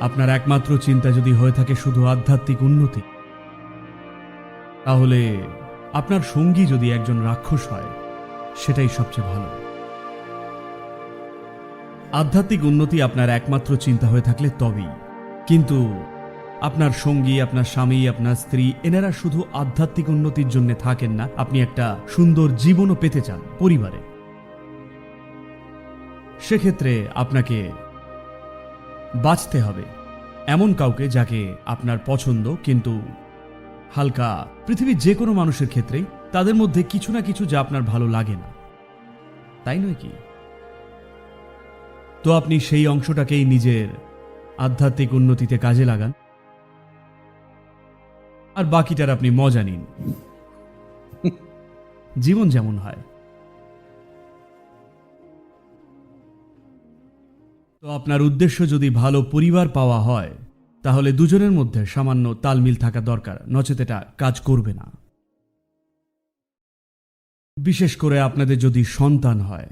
আপনার একমাত্র চিন্তা যদি হয়ে থাকে শুধু আধ্যাত্মিক উন্নতি, তাহলে আপনার সঙ্গী যদি একজন রাক্ষস হয়, সেটাই সবচেয়ে ভালো। আধ্যাত্মিক উন্নতি আপনার একমাত্র চিন্তা হয়ে থাকলে তবেই। কিন্তু আপনার সঙ্গী, আপনার স্বামী, আপনার স্ত্রী, এনারা শুধু আধ্যাত্মিক উন্নতির জন্য থাকেন না, আপনি একটা সুন্দর জীবনও পেতে চান পরিবারে। সেক্ষেত্রে আপনাকে বাঁচতে হবে। এমন কাউকে যাকে আপনার পছন্দ কিন্তু হালকা পৃথিবীর যে কোনো মানুষের ক্ষেত্রেই তাদের মধ্যে কিছু না কিছু যা আপনার ভালো লাগে না। তাই নয় কি? তো আপনি সেই অংশটাকেই নিজের আধ্যাত্মিক উন্নতিতে কাজে লাগান। আর বাকিটার আপনি মজা নিন। জীবন যেমন হয়। তো আপনার উদ্দেশ্য যদি ভালো পরিবার পাওয়া হয়, তাহলে দুজনের মধ্যে সামান্য তালমিল থাকা দরকার, নচেত এটা কাজ করবে না। বিশেষ করে আপনাদের যদি সন্তান হয়,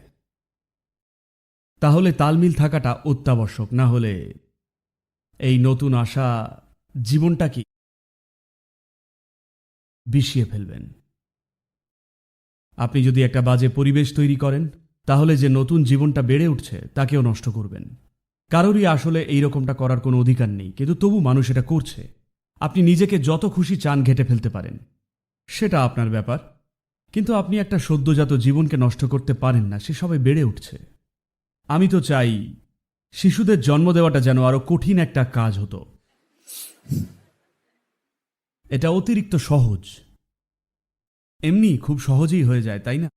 তাহলে তালমিল থাকাটা অত্যাবশ্যক, না হলে এই নতুন আশা জীবনটা কি বিষিয়ে ফেলবেন। আপনি যদি একটা বাজে পরিবেশ তৈরি করেন তাহলে যে নতুন জীবনটা বেড়ে উঠছে, তাকেও নষ্ট করবেন। কারোরই আসলে এই রকমটা করার কোনো অধিকার নেই, কিন্তু তবু মানুষ এটা করছে। আপনি নিজেকে যত খুশি চান ঘেটে ফেলতে পারেন। সেটা আপনার ব্যাপার। কিন্তু আপনি একটা সদ্যজাত জীবনকে নষ্ট করতে পারেন না, সে সবে বেড়ে উঠছে। আমি তো চাই, শিশুদের জন্ম দেওয়াটা যেন আরও কঠিন একটা কাজ হতো। এটা অতিরিক্ত সহজ। এমনি খুব সহজেই হয়ে যায়, তাই না?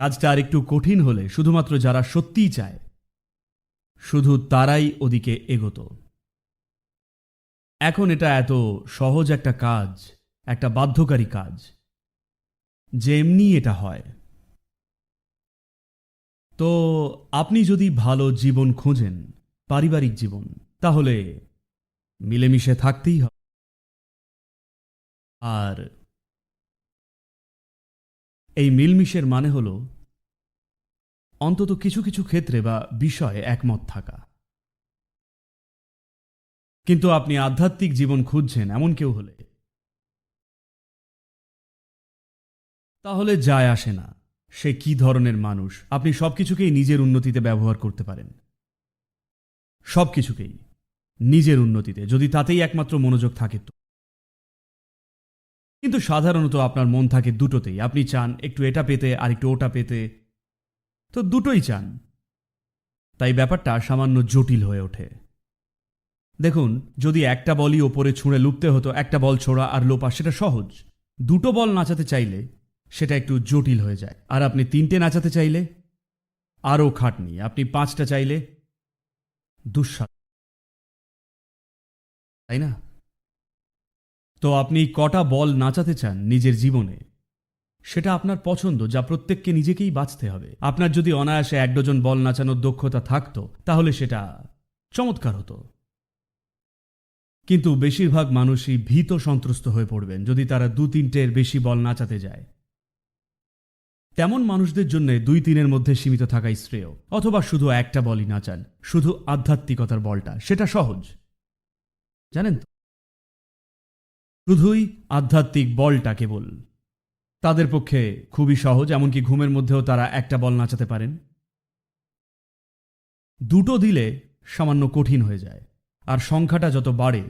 কাজটা আর একটু কঠিন হলে শুধুমাত্র যারা সত্যিই চায়, শুধু তারাই ওদিকে এগোত। এখন এটা এত সহজ একটা কাজ, একটা বাধ্যকারী কাজ, যে এমনি এটা হয়। তো আপনি যদি ভালো জীবন খোঁজেন, পারিবারিক জীবন, তাহলে মিলেমিশে থাকতেই হবে। আর এই মিলমিশের মানে হল অন্তত কিছু কিছু ক্ষেত্রে বা বিষয়ে একমত থাকা। কিন্তু আপনি আধ্যাত্মিক জীবন খুঁজছেন এমন কেউ হলে তাহলে যায় আসে না সে কি ধরনের মানুষ। আপনি সবকিছুকেই নিজের উন্নতিতে ব্যবহার করতে পারেন। সবকিছুকেই নিজের উন্নতিতে, যদি তাতেই একমাত্র মনোযোগ থাকে তো। কিন্তু সাধারণত আপনার মন থাকে দুটোতেই। আপনি চান একটু এটা পেতে আর একটু ওটা পেতে। তো দুটোই চান। তাই ব্যাপারটা সামান্য জটিল হয়ে ওঠে। দেখুন, যদি একটা বলই ওপরে ছুঁড়ে লুপতে হতো, একটা বল ছোড়া আর লোপা সেটা সহজ। দুটো বল নাচাতে চাইলে সেটা একটু জটিল হয়ে যায়। আর আপনি তিনটে নাচাতে চাইলে আরও খাটনি। আপনি পাঁচটা চাইলে দুঃসাদ তাই না? তো আপনি কটা বল নাচাতে চান নিজের জীবনে? সেটা আপনার পছন্দ, যা প্রত্যেককে নিজেকেই বাঁচতে হবে। আপনার যদি অনায়াসে এক ডজন বল নাচানোর দক্ষতা থাকতো, তাহলে সেটা চমৎকার হতো। কিন্তু বেশিরভাগ মানুষই ভীত সন্ত্রস্ত হয়ে পড়বেন যদি তারা দু তিনটের বেশি বল নাচাতে যায়। তেমন মানুষদের জন্য দুই তিনের মধ্যে সীমিত থাকাই শ্রেয়। অথবা শুধু একটা বলই নাচান, শুধু আধ্যাত্মিকতার বলটা, সেটা সহজ। জানেন তো? শুধুই আধ্যাত্মিক বলটা কেবল। তাদের পক্ষে খুবই সহজ, এমনকি ঘুমের মধ্যেও তারা একটা বল নাচাতে পারেন। দুটো দিলে সামান্য কঠিন হয়ে যায়, আর সংখ্যাটা যত বাড়ে,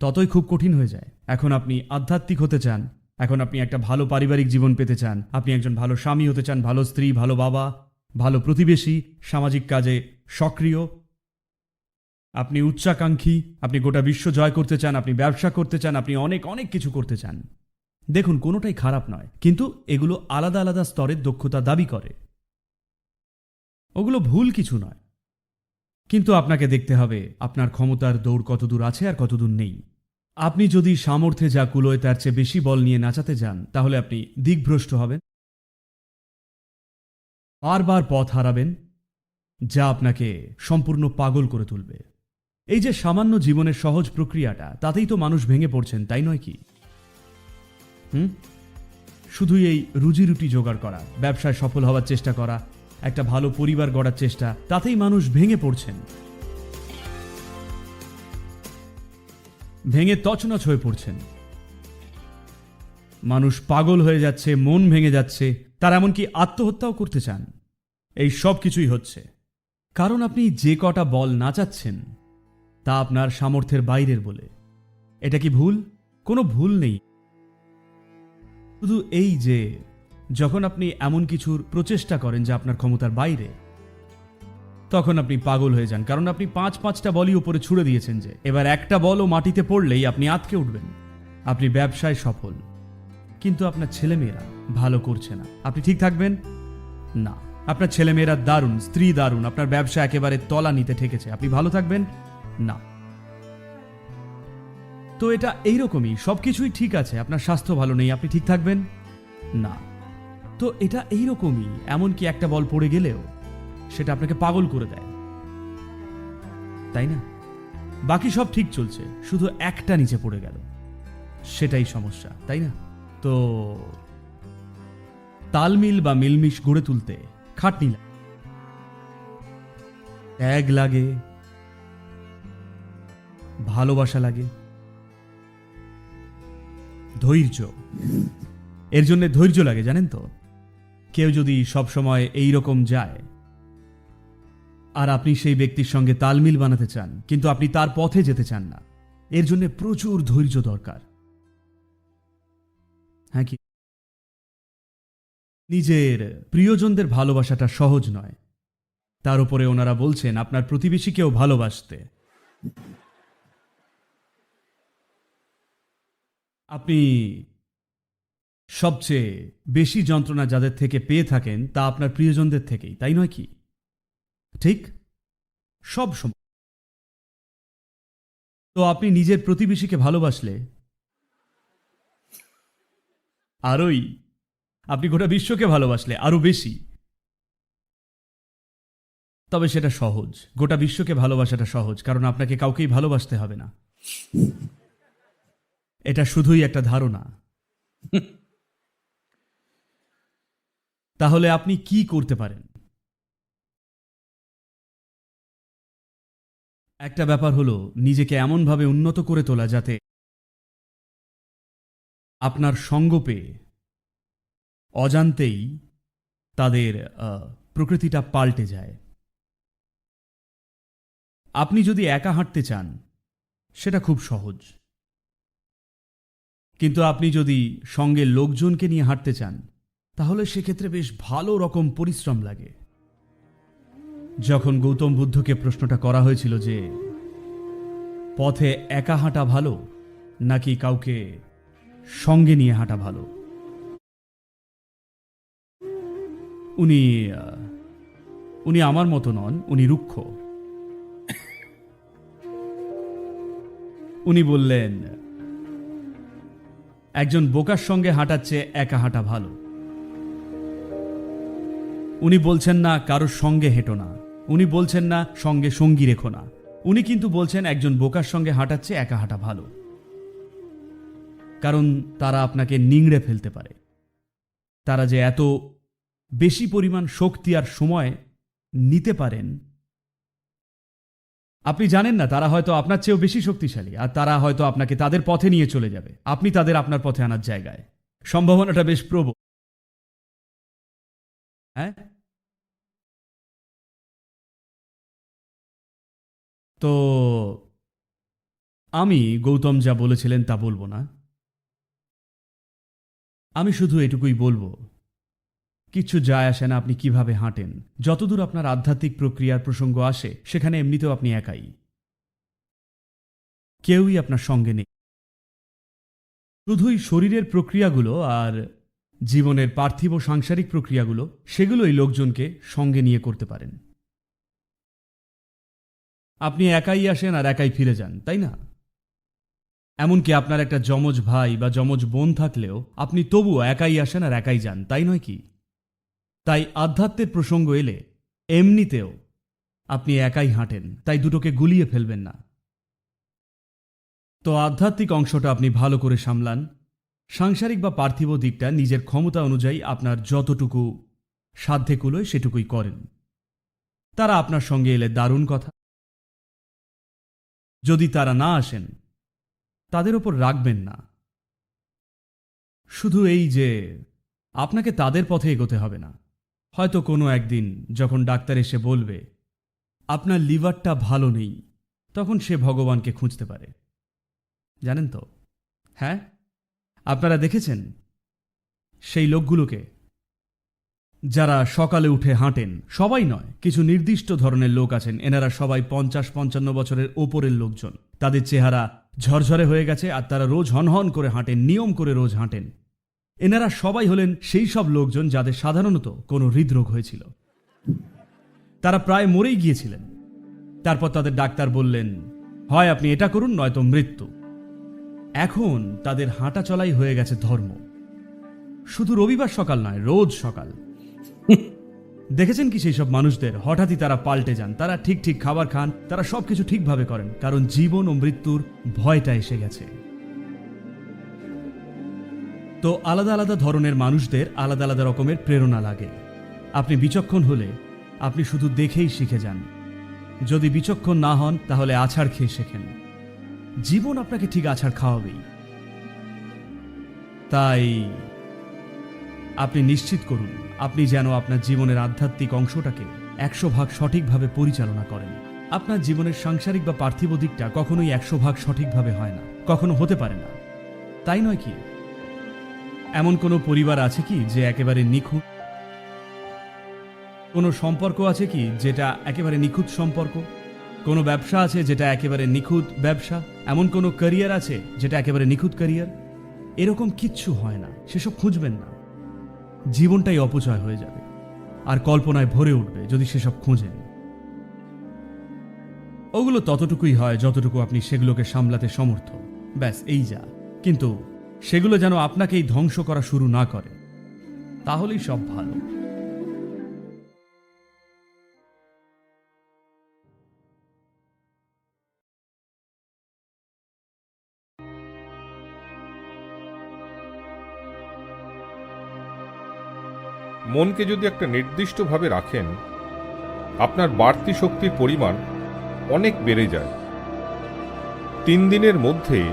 ততই খুব কঠিন হয়ে যায়। এখন আপনি আধ্যাত্মিক হতে চান, এখন আপনি একটা ভালো পারিবারিক জীবন পেতে চান, আপনি একজন ভালো স্বামী হতে চান, ভালো স্ত্রী, ভালো বাবা, ভালো প্রতিবেশী, সামাজিক কাজে সক্রিয় আপনি উচ্চাকাঙ্ক্ষী, আপনি গোটা বিশ্ব জয় করতে চান, আপনি ব্যবসা করতে চান, আপনি অনেক অনেক কিছু করতে চান। দেখুন, কোনোটাই খারাপ নয়, কিন্তু এগুলো আলাদা আলাদা স্তরের দক্ষতা দাবি করে। ওগুলো ভুল কিছু নয়। কিন্তু আপনাকে দেখতে হবে, আপনার ক্ষমতার দৌড় কতদূর আছে আর কতদূর নেই। আপনি যদি সামর্থ্যে যা কুলোয়, তার চেয়ে বেশি বল নিয়ে নাচাতে যান, তাহলে আপনি দিকভ্রষ্ট হবেন। বারবার পথ হারাবেন, যা আপনাকে সম্পূর্ণ পাগল করে তুলবে। এই যে সামান্য জীবনের সহজ প্রক্রিয়াটা, তাতেই তো মানুষ ভেঙে পড়ছেন, তাই নয় কি? হুম? শুধুই এই রুজি রুটি জোগাড় করা, ব্যবসায় সফল হওয়ার চেষ্টা করা, একটা ভালো পরিবার গড়ার চেষ্টা, তাতেই মানুষ ভেঙে পড়ছেন। ভেঙে তছনছ হয়ে পড়ছেন। মানুষ পাগল হয়ে যাচ্ছে, মন ভেঙে যাচ্ছে, তার এমনকি আত্মহত্যাও করতে চান। এই সব কিছুই হচ্ছে। কারণ আপনি যে কটা বল নাচাচ্ছেন তা আপনার সামর্থ্যের বাইরের বলে। এটা কি ভুল? কোনো ভুল নেই। শুধু এই যে, যখন আপনি এমন কিছুর প্রচেষ্টা করেন যা আপনার ক্ষমতার বাইরে, তখন আপনি পাগল হয়ে যান। কারণ আপনি পাঁচ পাঁচটা বলই উপরে ছুড়ে দিয়েছেন যে, এবার একটা বলও মাটিতে পড়লেই আপনি আটকে উঠবেন। আপনি ব্যবসায় সফল। কিন্তু আপনার ছেলেমেয়েরা ভালো করছে না। আপনি ঠিক থাকবেন? না। আপনার ছেলেমেয়েরা দারুণ, স্ত্রী দারুণ। আপনার ব্যবসা একেবারে তলা নিতে ঠেকেছে। আপনি ভালো থাকবেন? না। তো এটা এইরকমই, সবকিছুই ঠিক আছে, আপনার স্বাস্থ্য ভালো নেই, আপনি ঠিক থাকবেন? না। তো এটা এইরকমই, এমনকি একটা বল পড়ে গেলেও, সেটা আপনাকে পাগল করে দেয়। তাই না? বাকি সব ঠিক চলছে, শুধু একটা নিচে পড়ে গেল। সেটাই সমস্যা, তাই না? তো তালমিল বা মিলমিশ গড়ে তুলতে খাটনি লাগে ত্যাগ লাগে ভালোবাসা লাগে। ধৈর্য। এর জন্য ধৈর্য লাগে, জানেন তো? কেউ যদি সব সময় এই রকম যায়, আর আপনি সেই ব্যক্তির সঙ্গে তালমিল বানাতে চান, কিন্তু আপনি তার পথে যেতে চান না, এর জন্য প্রচুর ধৈর্য দরকার। হ্যাঁ কি? নিজের প্রিয়জনদের ভালোবাসাটা সহজ নয়। তার উপরে ওনারা বলছেন, আপনার প্রতিবেশীকেও ভালোবাসতে। আপনি সবচেয়ে বেশি যন্ত্রণা যাদের থেকে পেয়ে থাকেন তা আপনার প্রিয়জনদের থেকেই, তাই নয় কি? ঠিক? সব সময় তো আপনি নিজের প্রতিবেশীকে ভালোবাসলে? আরোই, আপনি গোটা বিশ্বকে ভালোবাসলে, আরও বেশি। তবে সেটা সহজ, গোটা বিশ্বকে ভালোবাসাটা সহজ, কারণ আপনাকে কাউকেই ভালোবাসতে হবে না। এটা শুধুই একটা ধারণা। তাহলে আপনি কি করতে পারেন? একটা ব্যাপার হলো, নিজেকে এমনভাবে উন্নত করে তোলা যাতে আপনার সঙ্গ পেয়ে অজান্তেই তাদের প্রকৃতিটা পাল্টে যায়। আপনি যদি একা হাঁটতে চান, সেটা খুব সহজ। কিন্তু আপনি যদি সঙ্গে লোকজনকে নিয়ে হাঁটতে চান, তাহলে সেক্ষেত্রে বেশ ভালো রকম পরিশ্রম লাগে। যখন গৌতম বুদ্ধকে প্রশ্নটা করা হয়েছিল যে, পথে একা হাঁটা ভালো, নাকি কাউকে সঙ্গে নিয়ে হাঁটা ভালো? উনি উনি আমার মতো নন, উনি রুক্ষ। উনি বললেন একজন বোকার সঙ্গে হাঁটার চেয়ে একা হাঁটা ভালো। উনি বলছেন না কারোর সঙ্গে হেঁটো না। উনি বলছেন না, সঙ্গে সঙ্গী রেখো না। উনি কিন্তু বলছেন, একজন বোকার সঙ্গে হাঁটার চেয়ে একা হাঁটা ভালো। কারণ তারা আপনাকে নিংড়ে ফেলতে পারে। তারা যে এত বেশি পরিমাণ শক্তি আর সময় নিতে পারেন আপনি জানেন না, তারা হয়তো আপনার চেয়েও বেশি শক্তিশালী, আর তারা হয়তো আপনাকে তাদের পথে নিয়ে চলে যাবে। আপনি তাদের আপনার পথে আনার জায়গায়। সম্ভাবনাটা বেশ প্রবল। হ্যাঁ? তো, আমি গৌতম যা বলেছিলেন তা বলব না। আমি শুধু এটুকুই বলব কিচ্ছু যায় আসে না আপনি কীভাবে হাঁটেন। যতদূর আপনার আধ্যাত্মিক প্রক্রিয়ার প্রসঙ্গ আসে, সেখানে এমনিতেও আপনি একাই। কেউই আপনার সঙ্গে নেই। শুধুই শরীরের প্রক্রিয়াগুলো আর জীবনের পার্থিব সাংসারিক প্রক্রিয়াগুলো, সেগুলোই লোকজনকে সঙ্গে নিয়ে করতে পারেন। আপনি একাই আসেন আর একাই ফিরে যান, তাই না? এমনকি আপনার একটা যমজ ভাই বা যমজ বোন থাকলেও আপনি তবুও একাই আসেন আর একাই যান, তাই নয় কি? তাই আধ্যাত্মের প্রসঙ্গ এলে এমনিতেও আপনি একাই হাঁটেন, তাই দুটোকে গুলিয়ে ফেলবেন না। তো আধ্যাত্মিক অংশটা আপনি ভালো করে সামলান। সাংসারিক বা পার্থিব দিকটা নিজের ক্ষমতা অনুযায়ী আপনার যতটুকু সাধ্যে কুলোয় সেটুকুই করেন। তারা আপনার সঙ্গে এলে দারুণ কথা। যদি তারা না আসেন, তাদের ওপর রাখবেন না। শুধু এই যে, আপনাকে তাদের পথে এগোতে হবে না। হয়তো কোনো একদিন যখন ডাক্তার এসে বলবে, আপনার লিভারটা ভালো নেই, তখন সে ভগবানকে খুঁজতে পারে। জানেন তো? হ্যাঁ? আপনারা দেখেছেন? সেই লোকগুলোকে যারা সকালে উঠে হাঁটেন, সবাই নয়, কিছু নির্দিষ্ট ধরনের লোক আছেন, এনারা সবাই পঞ্চাশ পঞ্চান্ন বছরের ওপরের লোকজন। তাদের চেহারা ঝরঝরে হয়ে গেছে আর তারা রোজ হনহন করে হাঁটেন, নিয়ম করে রোজ হাঁটেন। এনারা সবাই হলেন সেই সব লোকজন যাদের সাধারণত কোনো হৃদরোগ হয়েছিল। তারা প্রায় মরেই গিয়েছিলেন। তারপর তাদের ডাক্তার বললেন, হয়, আপনি এটা করুন, নয়তো মৃত্যু। এখন তাদের হাঁটা চলাই হয়ে গেছে ধর্ম। শুধু রবিবার সকাল নয়, রোজ সকাল। দেখেছেন কি সেই সব মানুষদের? হঠাৎই তারা পাল্টে যান। তারা ঠিক ঠিক খাবার খান, তারা সবকিছু ঠিকভাবে করেন, কারণ জীবন ও মৃত্যুর ভয়টা এসে গেছে। তো আলাদা আলাদা ধরনের মানুষদের আলাদা আলাদা রকমের প্রেরণা লাগে। আপনি বিচক্ষণ হলে আপনি শুধু দেখেই শিখে যান। যদি বিচক্ষণ না হন, তাহলে আছাড় খেয়ে শেখেন। জীবন আপনাকে ঠিক আছাড় খাওয়াবেই। তাই আপনি নিশ্চিত করুন, আপনি যেন আপনার জীবনের আধ্যাত্মিক অংশটাকে একশো ভাগ সঠিকভাবে পরিচালনা করেন। আপনার জীবনের সাংসারিক বা পার্থিব দিকটা কখনোই একশো ভাগ সঠিকভাবে হয় না, কখনো হতে পারে না। তাই নয় কি? এমন কোনো পরিবার আছে কি যে একেবারে নিখুঁত? কোনো সম্পর্ক আছে কি যেটা একেবারে নিখুঁত সম্পর্ক? কোনো ব্যবসা আছে যেটা একেবারে নিখুঁত ব্যবসা? এমন কোনো ক্যারিয়ার আছে যেটা একেবারে নিখুঁত ক্যারিয়ার এরকম কিচ্ছু হয় না, সেসব খুঁজবেন না। জীবনটাই অপচয় হয়ে যাবে, আর কল্পনায় ভরে উঠবে যদি সেসব খুঁজেন। ওগুলো ততটুকুই হয় যতটুকু আপনি সেগুলোকে সামলাতে সমর্থ। ব্যাস, এই যা। কিন্তু সেগুলো যেন আপনাকেই ধ্বংস করা শুরু না করে। তাহলেই সব ভালো। মনকে যদি একটা নির্দিষ্টভাবে রাখেন, আপনার বাড়তি শক্তির পরিমাণ অনেক বেড়ে যায়। তিন দিনের মধ্যে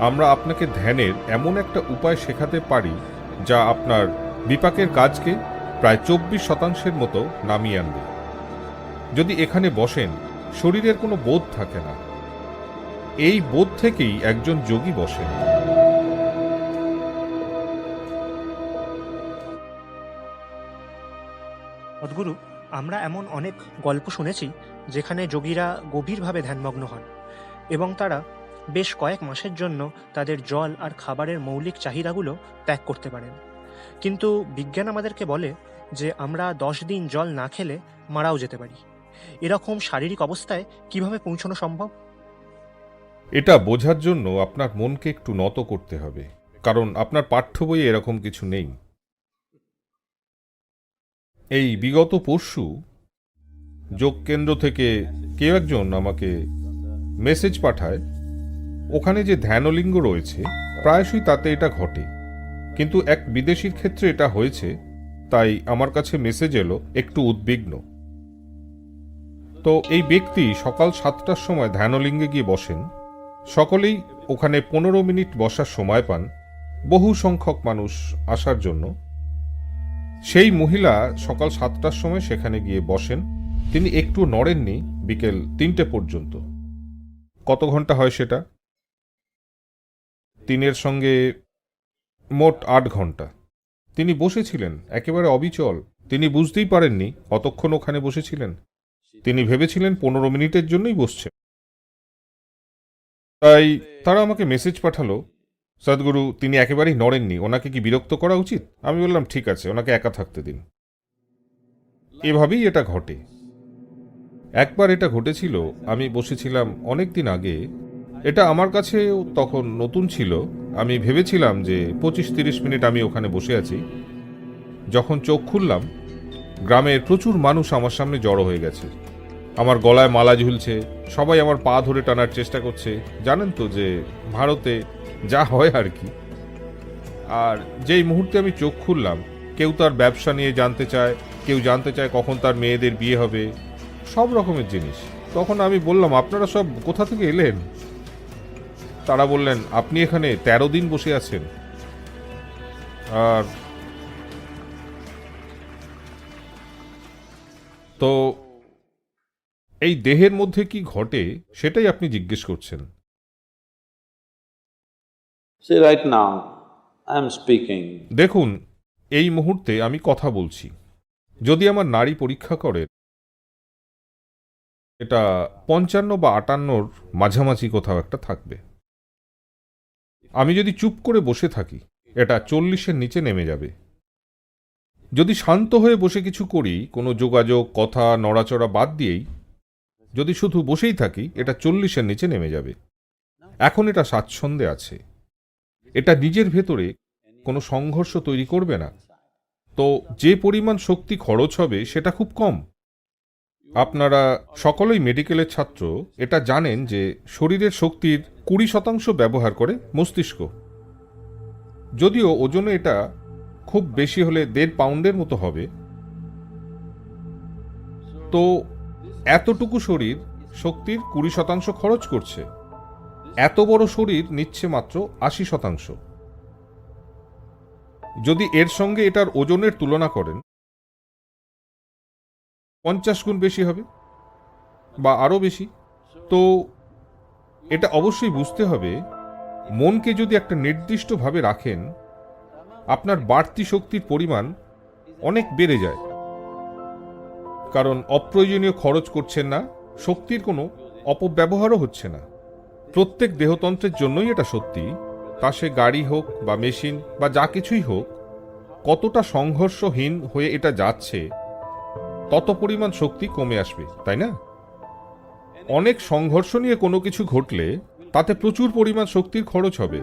আমরা আপনাকে ধ্যানের এমন একটা উপায় শেখাতে পারি যা আপনার বিপাকের কাজকে প্রায় চব্বিশ শতাংশের মতো নামিয়ে আনবে। যদি এখানে বসেন, শরীরের কোনো বোধ থাকে না। এই বোধ থেকেই একজন যোগী বসেন। সদ্গুরু, আমরা এমন অনেক গল্প শুনেছি যেখানে যোগীরা গভীরভাবে ধ্যানমগ্ন হন এবং তারা বেশ কয়েক মাসের জন্য তাদের জল আর খাবারের মৌলিক চাহিদাগুলো ত্যাগ করতে পারেন। কিন্তু বিজ্ঞান আমাদেরকে বলে যে আমরা দশ দিন জল না খেলে মারাও যেতে পারি। এরকম শারীরিক অবস্থায় কীভাবে পৌঁছানো সম্ভব? এটা বোঝার জন্য আপনার মনকে একটু নত করতে হবে, কারণ আপনার পাঠ্য বইয়ে এরকম কিছু নেই। এই বিগত পরশু যোগ কেন্দ্র থেকে কেউ একজন আমাকে মেসেজ পাঠায় ওখানে যে ধ্যানলিঙ্গ রয়েছে, প্রায়শই তাতে এটা ঘটে। কিন্তু এক বিদেশির ক্ষেত্রে এটা হয়েছে, তাই আমার কাছে মেসেজ এলো, একটু উদ্বিগ্ন। তো এই ব্যক্তি সকাল সাতটার সময় ধ্যানলিঙ্গে গিয়ে বসেন। সকলেই ওখানে পনেরো মিনিট বসার সময় পান, বহু সংখ্যক মানুষ আসার জন্য। সেই মহিলা সকাল সাতটার সময় সেখানে গিয়ে বসেন। তিনি একটু নড়েননি, বিকেল তিনটে পর্যন্ত। কত ঘণ্টা হয় সেটা? তিনের সঙ্গে মোট আট ঘণ্টা তিনি বসেছিলেন, একেবারে অবিচল। তিনি বুঝতেই পারেননি কতক্ষণ ওখানে বসেছিলেন। তিনি ভেবেছিলেন পনেরো মিনিটের জন্যই বসছেন তাই তারা আমাকে মেসেজ পাঠালো, সদ্গুরু, তিনি একেবারেই নড়েননি, ওনাকে কি বিরক্ত করা উচিত? আমি বললাম, ঠিক আছে, ওনাকে একা থাকতে দিন। এভাবেই এটা ঘটে। একবার এটা ঘটেছিল, আমি বসেছিলাম অনেক দিন আগে এটা আমার কাছে তখন নতুন ছিল। আমি ভেবেছিলাম যে পঁচিশ তিরিশ মিনিট আমি ওখানে বসে আছি। যখন চোখ খুললাম, গ্রামের প্রচুর মানুষ আমার সামনে জড়ো হয়ে গেছে। আমার গলায় মালা ঝুলছে, সবাই আমার পা ধরে টানার চেষ্টা করছে। জানেন তো যে ভারতে যা হয় আর কি। আর যেই মুহূর্তে আমি চোখ খুললাম, কেউ তার ব্যবসা নিয়ে জানতে চায়, কেউ জানতে চায় কখন তার মেয়েদের বিয়ে হবে, সব রকমের জিনিস। তখন আমি বললাম, আপনারা সব কোথা থেকে এলেন? তারা বললেন আপনি এখানে তেরো দিন বসে আছেন। আর তো এই দেহের মধ্যে কি ঘটে সেটাই আপনি জিজ্ঞেস করছেন. দেখুন এই মুহূর্তে আমি কথা বলছি। যদি আমার নারী পরীক্ষা করে এটা পঞ্চান্ন বা আটান্নর মাঝামাঝি কোথাও একটা থাকবে। আমি যদি চুপ করে বসে থাকি, এটা চল্লিশের নিচে নেমে যাবে। যদি শান্ত হয়ে বসে কিছু করি, কোনো যোগাযোগ, কথা, নড়াচড়া বাদ দিয়েই, যদি শুধু বসেই থাকি, এটা চল্লিশের নিচে নেমে যাবে। এখন এটা স্বাচ্ছন্দ্যে আছে। এটা নিজের ভেতরে কোনো সংঘর্ষ তৈরি করবে না। তো যে পরিমাণ শক্তি খরচ হবে, সেটা খুব কম। আপনারা সকলেই মেডিকেলের ছাত্র, এটা জানেন যে শরীরের শক্তির কুড়ি শতাংশ ব্যবহার করে মস্তিষ্ক। যদিও ওজনে এটা খুব বেশি হলে দেড় পাউন্ডের মতো হবে। তো এতটুকু শরীর শক্তির কুড়ি শতাংশ খরচ করছে। এত বড় শরীর নিচ্ছে মাত্র আশি শতাংশ। যদি এর সঙ্গে এটার ওজনের তুলনা করেন পঞ্চাশ গুণ বেশি হবে বা আরও বেশি। তো এটা অবশ্যই বুঝতে হবে, মনকে যদি একটা নির্দিষ্টভাবে রাখেন, আপনার বাড়তি শক্তির পরিমাণ অনেক বেড়ে যায়। কারণ অপ্রয়োজনীয় খরচ করছেন না, শক্তির কোনো অপব্যবহারও হচ্ছে না। প্রত্যেক দেহতন্ত্রের জন্যই এটা সত্যি, তা সে গাড়ি হোক বা মেশিন বা যা কিছুই হোক, কতটা সংঘর্ষহীন হয়ে এটা যাচ্ছে তত পরিমাণ শক্তি কমে আসবে, তাই না? অনেক সংঘর্ষ নিয়ে কোনো কিছু ঘটলে তাতে প্রচুর পরিমাণ শক্তির খরচ হবে।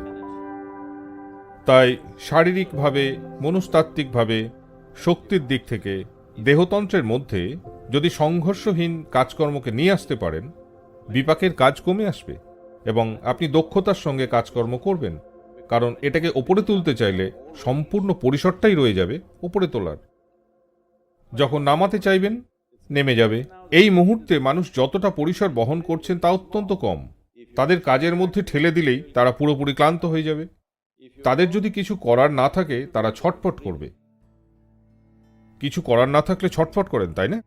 তাই শারীরিকভাবে, মনস্তাত্ত্বিকভাবে, শক্তির দিক থেকে, দেহতন্ত্রের মধ্যে যদি সংঘর্ষহীন কাজকর্মকে নিয়ে আসতে পারেন, বিপাকের কাজ কমে আসবে এবং আপনি দক্ষতার সঙ্গে কাজকর্ম করবেন, কারণ এটাকে ওপরে তুলতে চাইলে সম্পূর্ণ পরিসরটাই রয়ে যাবে ওপরে তোলার। যখন নামাতে চাইবেন, নেমে যাবে। এই মুহূর্তে মানুষ যতটা পরিসর বহন করছেন তা অত্যন্ত কম। তাদের কাজের মধ্যে ঠেলে দিলেই তারা পুরোপুরি ক্লান্ত হয়ে যাবে। তাদের যদি কিছু করার না থাকে, তারা ছটফট করবে। কিছু করার না থাকলে ছটফট করেন, তাই না?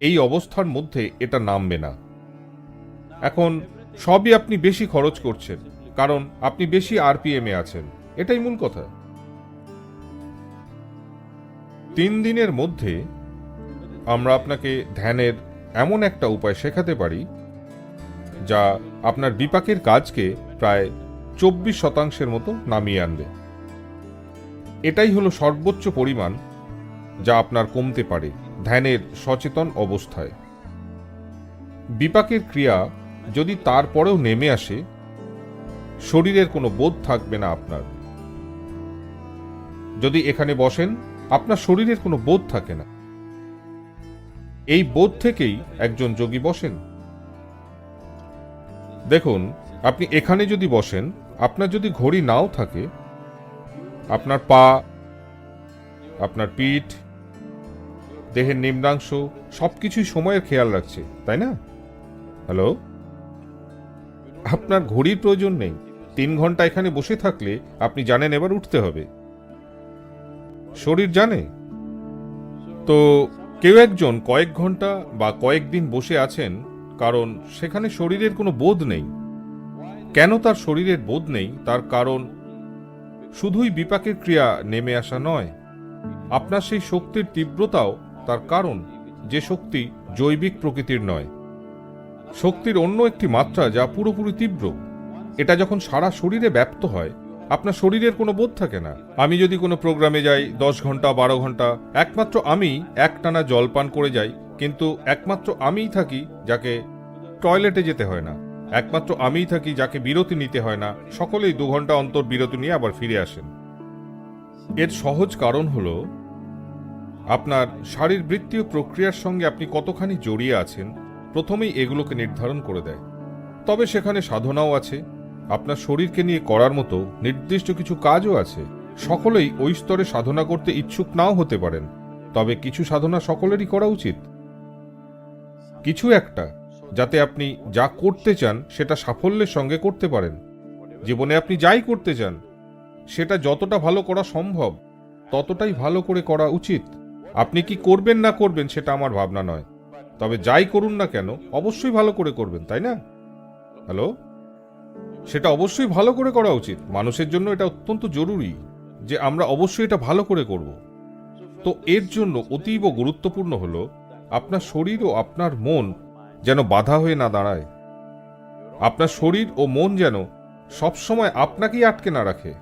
এই অবস্থার মধ্যে এটা নামবে না। এখন সবই আপনি বেশি খরচ করছেন, কারণ আপনি বেশি আরপিএমে আছেন। এটাই মূল কথা। তিন দিনের মধ্যে আমরা আপনাকে ধ্যানের এমন একটা উপায় শেখাতে পারি, যা আপনার বিপাকের কাজকে প্রায় চব্বিশ শতাংশের মতো নামিয়ে আনবে। এটাই হলো সর্বোচ্চ পরিমাণ যা আপনার কমতে পারে ধ্যানের সচেতন অবস্থায়। বিপাকের ক্রিয়া যদি তারপরেও নেমে আসে, শরীরের কোনো বোধ থাকবে না আপনার। যদি এখানে বসেন আপনার শরীরের কোনো বোধ থাকে না। এই বোধ থেকেই একজন যোগী বসেন। দেখুন, আপনি এখানে যদি বসেন, আপনার যদি ঘড়ি নাও থাকে, আপনার পা, আপনার পিঠ, দেহের নিম্নাংশ, সবকিছুই সময়ের খেয়াল রাখছে, তাই না? হ্যালো? আপনার ঘড়ির প্রয়োজন নেই। তিন ঘণ্টা এখানে বসে থাকলে আপনি জানেন এবার উঠতে হবে। শরীর জানে? তো কেউ একজন কয়েক ঘণ্টা বা কয়েকদিন বসে আছেন, কারণ সেখানে শরীরের কোনো বোধ নেই। কেন তার শরীরের বোধ নেই? তার কারণ শুধুই বিপাকের ক্রিয়া নেমে আসা নয়। আপনার সেই শক্তির তীব্রতাও তার কারণ, যে শক্তি জৈবিক প্রকৃতির নয়। শক্তির অন্য একটি মাত্রা যা পুরোপুরি তীব্র। এটা যখন সারা শরীরে ব্যপ্ত হয় আপনার শরীরের কোনো বোধ থাকে না। আমি যদি কোনো প্রোগ্রামে যাই, দশ ঘণ্টা, বারো ঘণ্টা, একমাত্র আমি একটানা জল পান করে যাই, কিন্তু একমাত্র আমিই থাকি যাকে টয়লেটে যেতে হয় না। একমাত্র আমিই থাকি যাকে বিরতি নিতে হয় না। সকলেই দু ঘণ্টা অন্তর বিরতি নিয়ে আবার ফিরে আসেন। এর সহজ কারণ হল, আপনার শারীরবৃত্তীয় প্রক্রিয়ার সঙ্গে আপনি কতখানি জড়িয়ে আছেন, প্রথমেই এগুলোকে নির্ধারণ করে দেয়। তবে সেখানে সাধনাও আছে। আপনার শরীরকে নিয়ে করার মতো নির্দিষ্ট কিছু কাজও আছে। সকলেই ওই স্তরে সাধনা করতে ইচ্ছুক নাও হতে পারেন। তবে কিছু সাধনা সকলেরই করা উচিত। কিছু একটা, যাতে আপনি যা করতে চান সেটা সাফল্যের সঙ্গে করতে পারেন। জীবনে আপনি যাই করতে চান, সেটা যতটা ভালো করা সম্ভব, ততটাই ভালো করে করা উচিত। আপনি কি করবেন না করবেন সেটা আমার ভাবনা নয়। তবে যাই করুন না কেন, অবশ্যই ভালো করে করবেন, তাই না? হ্যালো? সেটা অবশ্যই ভালো করে করা উচিত। মানুষের জন্য এটা অত্যন্ত জরুরি যে আমরা অবশ্যই এটা ভালো করে করব। তো এর জন্য অতীব গুরুত্বপূর্ণ হলো আপনার শরীর ও আপনার মন যেন বাধা হয়ে না দাঁড়ায়। আপনার শরীর ও মন যেন সবসময় আপনাকেই আটকে না রাখে।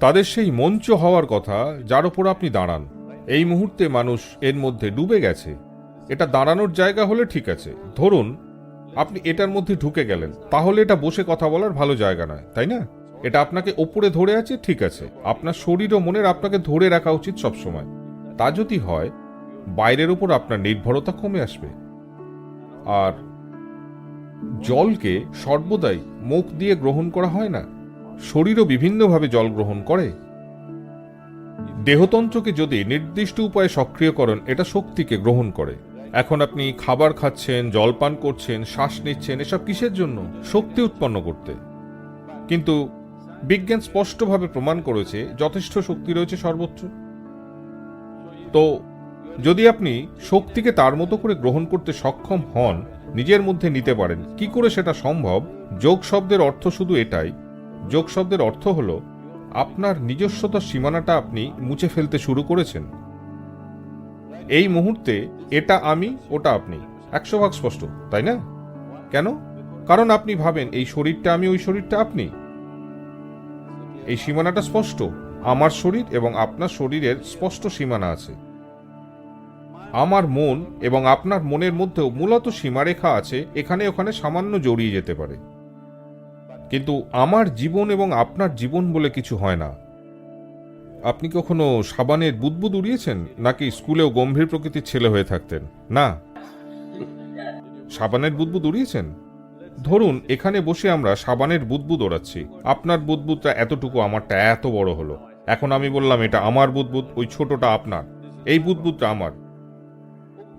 তাদের সেই মঞ্চ হওয়ার কথা যার ওপর আপনি দাঁড়ান। এই মুহূর্তে মানুষ এর মধ্যে ডুবে গেছে। এটা দাঁড়ানোর জায়গা হলে ঠিক আছে। ধরুন আপনি এটার মধ্যে ঢুকে গেলেন। তাহলে এটা বসে কথা বলার ভালো জায়গা নয়, তাই না? এটা আপনাকে ওপরে ধরে আছে, ঠিক আছে। আপনার শরীর ও মনের আপনাকে ধরে রাখা উচিত সবসময়। তা যদি হয়, বাইরের উপর আপনার নির্ভরতা কমে আসবে। আর জলকে সর্বদাই মুখ দিয়ে গ্রহণ করা হয় না? শরীরও বিভিন্নভাবে জল গ্রহণ করে। দেহতন্ত্রকে যদি নির্দিষ্ট উপায়ে সক্রিয়করণ, এটা শক্তিকে গ্রহণ করে। এখন আপনি খাবার খাচ্ছেন, জলপান করছেন, শ্বাস নিচ্ছেন, এসব কিসের জন্য? শক্তি উৎপন্ন করতে। কিন্তু বিজ্ঞান স্পষ্টভাবে প্রমাণ করেছে যথেষ্ট শক্তি রয়েছে সর্বত্র তো যদি আপনি শক্তিকে তার মতো করে গ্রহণ করতে সক্ষম হন, নিজের মধ্যে নিতে পারেন, কি করে সেটা সম্ভব? যোগ শব্দের অর্থ শুধু এটাই। যোগ শব্দের অর্থ হল, আপনার নিজস্বতার সীমানাটা আপনি মুছে ফেলতে শুরু করেছেন। এই মুহূর্তে এটা আমি, ওটা আপনি। একশো ভাগ স্পষ্ট, তাই না? কেন? কারণ আপনি ভাবেন, এই শরীরটা আমি, ওই শরীরটা আপনি। এই সীমানাটা স্পষ্ট, আমার শরীর এবং আপনার শরীরের স্পষ্ট সীমানা আছে। আমার মন এবং আপনার মনের মধ্যেও মূলত সীমারেখা আছে, এখানে ওখানে সামান্য জড়িয়ে যেতে পারে। কিন্তু আমার জীবন এবং আপনার জীবন বলে কিছু হয় না। আপনি কখনো সাবানের বুদবুদ উড়িয়েছেন, নাকি স্কুলেও গম্ভীর প্রকৃতির ছেলে হয়ে থাকতেন? না। সাবানের বুদবুদ উড়িয়েছেন? ধরুন, এখানে বসে আমরা সাবানের বুদবুদ ওড়াচ্ছি। আপনার বুদবুদটা এতটুকু আমারটা এত বড় হলো। এখন আমি বললাম, এটা আমার বুদবুদ, ওই ছোটটা আপনার। এই বুদবুদটা আমার।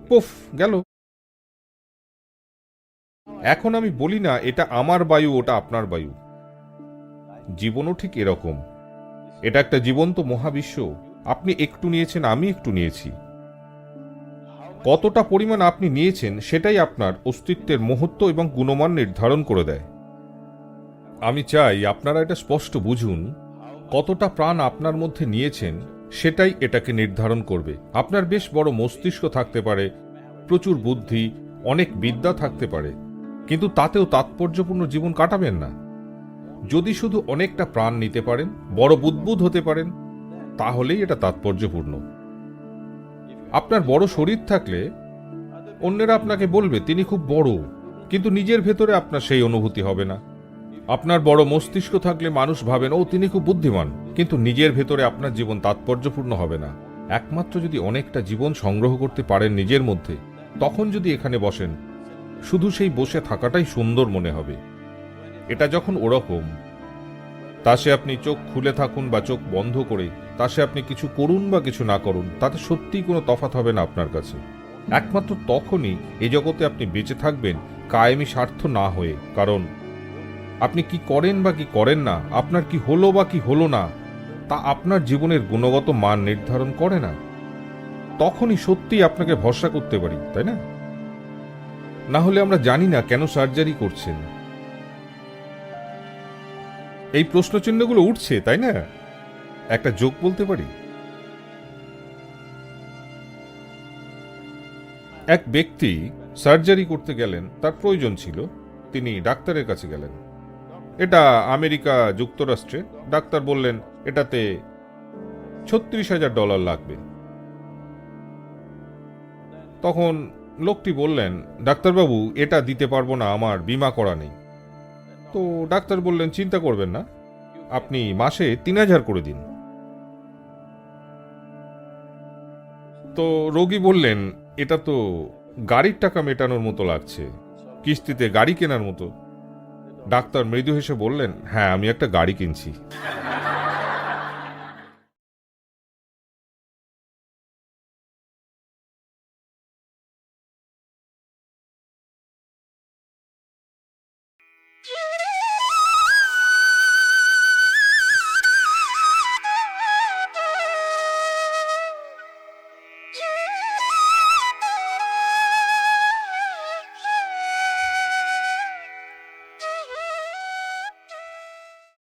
পুফ, গেল। এখন আমি বলি না, এটা আমার বায়ু, ওটা আপনার বায়ু। জীবনও ঠিক এরকম। এটা একটা জীবন্ত মহাবিশ্ব। আপনি একটু নিয়েছেন, আমি একটু নিয়েছি। কতটা পরিমাণ আপনি নিয়েছেন, সেটাই আপনার অস্তিত্বের মহত্ব এবং গুণমান নির্ধারণ করে দেয়। আমি চাই আপনারা এটা স্পষ্ট বুঝুন, কতটা প্রাণ আপনার মধ্যে নিয়েছেন, সেটাই এটাকে নির্ধারণ করবে। আপনার বেশ বড় মস্তিষ্ক থাকতে পারে, প্রচুর বুদ্ধি, অনেক বিদ্যা থাকতে পারে, কিন্তু তাতেও তাৎপর্যপূর্ণ জীবন কাটাবেন না। যদি শুধু অনেকটা প্রাণ নিতে পারেন, বড় বুদ্বুদ হতে পারেন, তাহলেই এটা তাৎপর্যপূর্ণ। আপনার বড় শরীর থাকলে অন্যেরা আপনাকে বলবে, তিনি খুব বড়। কিন্তু নিজের ভেতরে আপনার সেই অনুভূতি হবে না। আপনার বড় মস্তিষ্ক থাকলে মানুষ ভাবেন, ও, তিনি খুব বুদ্ধিমান। কিন্তু নিজের ভেতরে আপনার জীবন তাৎপর্যপূর্ণ হবে না। একমাত্র যদি অনেকটা জীবন সংগ্রহ করতে পারেন নিজের মধ্যে, তখন যদি এখানে বসেন, শুধু সেই বসে থাকাটাই সুন্দর মনে হবে। এটা যখন ওরকম, তা সে আপনি চোখ খুলে থাকুন বা চোখ বন্ধ করে, তা সে আপনি কিছু করুন বা কিছু না করুন, তাতে সত্যিই কোনো তফাৎ হবে না আপনার কাছে। একমাত্র তখনই এ জগতে আপনি বেঁচে থাকবেন, কায়েমি স্বার্থ না হয়ে। কারণ আপনি কি করেন বা কি করেন না, আপনার কি হলো বা কি হলো না, তা আপনার জীবনের গুণগত মান নির্ধারণ করে না। তখনই সত্যিই আপনাকে ভরসা করতে পারি, তাই না? না হলে আমরা জানি না কেন সার্জারি করছেন। এই প্রশ্নচিহ্নগুলো উঠছে, তাই না? একটা যোগ বলতে পারি? এক ব্যক্তি সার্জারি করতে গেলেন, তার প্রয়োজন ছিল, তিনি ডাক্তারের কাছে গেলেন। এটা আমেরিকা যুক্তরাষ্ট্রে, ডাক্তার বললেন, এটাতে ছত্রিশ হাজার ডলার লাগবে। তখন লোকটি বললেন, ডাক্তারবাবু, এটা দিতে পারব না, আমার বিমা করা নেই। তো ডাক্তার বললেন, চিন্তা করবেন না। আপনি মাসে তিন হাজার করে দিন। তো রোগী বললেন, এটা তো গাড়ির টাকা মেটানোর মতো লাগছে। কিস্তিতে গাড়ি কেনার মতো। ডাক্তার মৃদু হেসে বললেন হ্যাঁ আমি একটা গাড়ি কিনছি।